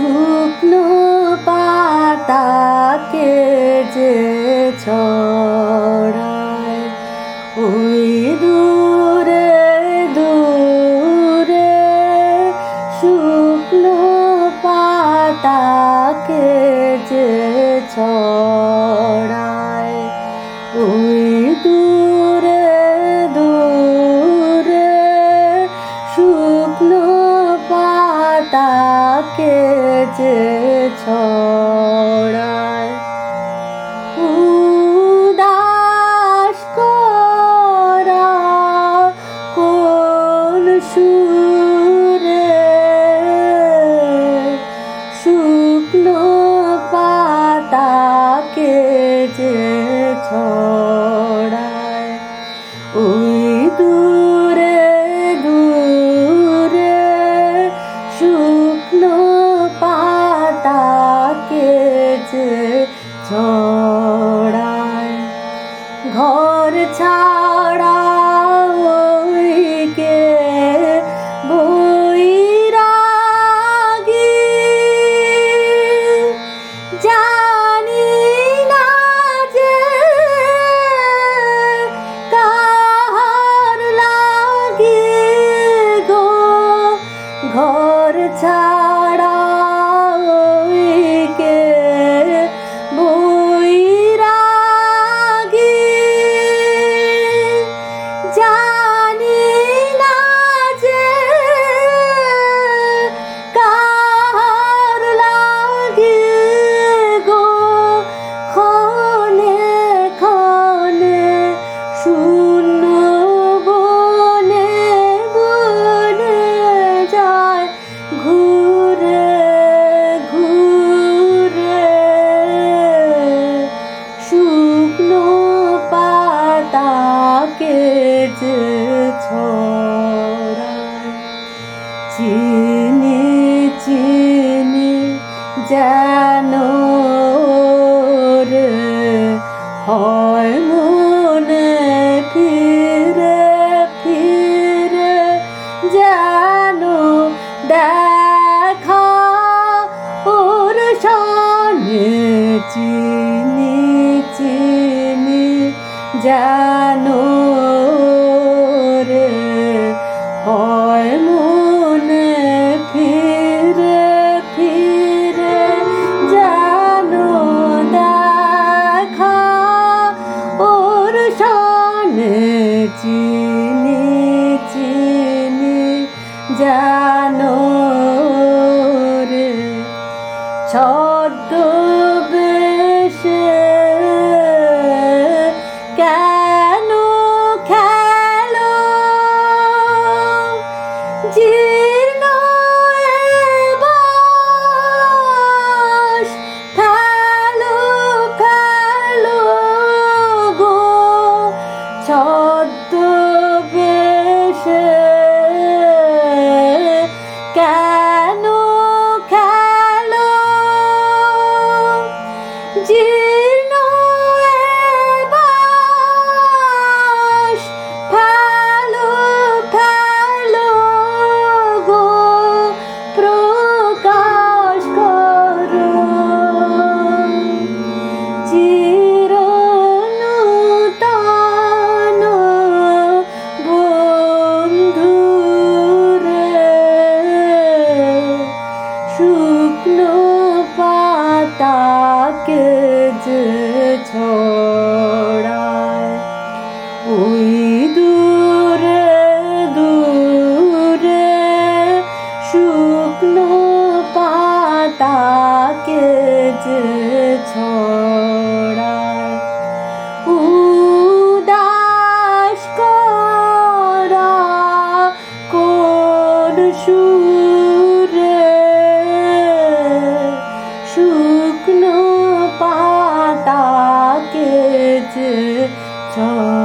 শুকনো পাতাকে যে ছড়ায় ওই দূরে দূরে শুকনো পাতাকে যে ছড়ায়। সুরে শুকনো পাতাকে যে ছড়ায় ওই দূরে দূরে শুকনো পাতাকে যে ছড়ায় ঘর ছাড়া ঘর চিনি চিনি যেন রে, হয় মনে ফিরে ফিরে যেন দেখা ওর সনে চিনি চিনি যেন চিনি ছড়ায় উদাস করা কোন সুরে। শুকনো পাতাকে যে ছড়ায়